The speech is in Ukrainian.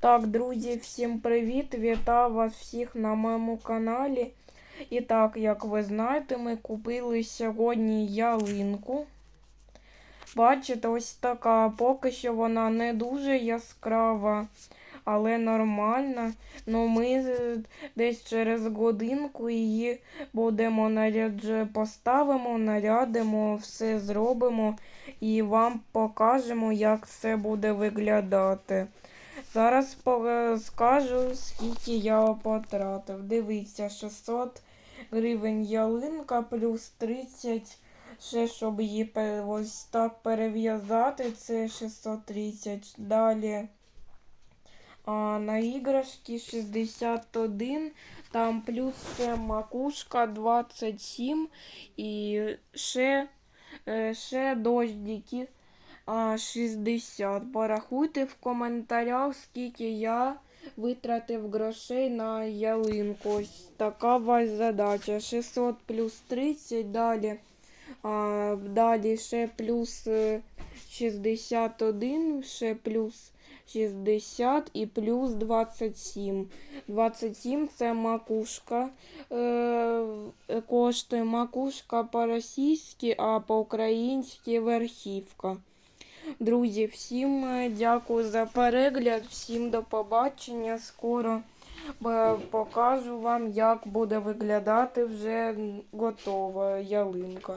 Так, друзі, всім привіт! Вітаю вас всіх на моєму каналі. І так, як ви знаєте, ми купили сьогодні ялинку. Бачите, ось така. Поки що вона не дуже яскрава, але нормальна. Ну ми е, десь через годинку її будемо наряджати, поставимо, нарядимо, все зробимо і вам покажемо, як це буде виглядати. Зараз скажу, скільки я потратив. Дивіться, 600 гривень ялинка плюс 30. Ще щоб її ось так перев'язати, це 630. Далі а, на іграшки 61, там плюс ще макушка 27 і ще, е, ще дождики 60. Порахуйте в коментарях, скільки я витратив грошей на ялинку. Ось така ваша задача. 600 плюс 30, далі, а, далі ще плюс е, 61, ще плюс 60 і плюс 27. 27 це макушка. Е, коштує макушка по-російськи, а по-українськи верхівка. Друзі, всім е, дякую за перегляд, всім до побачення. Скоро е, покажу вам, як буде виглядати вже готова ялинка.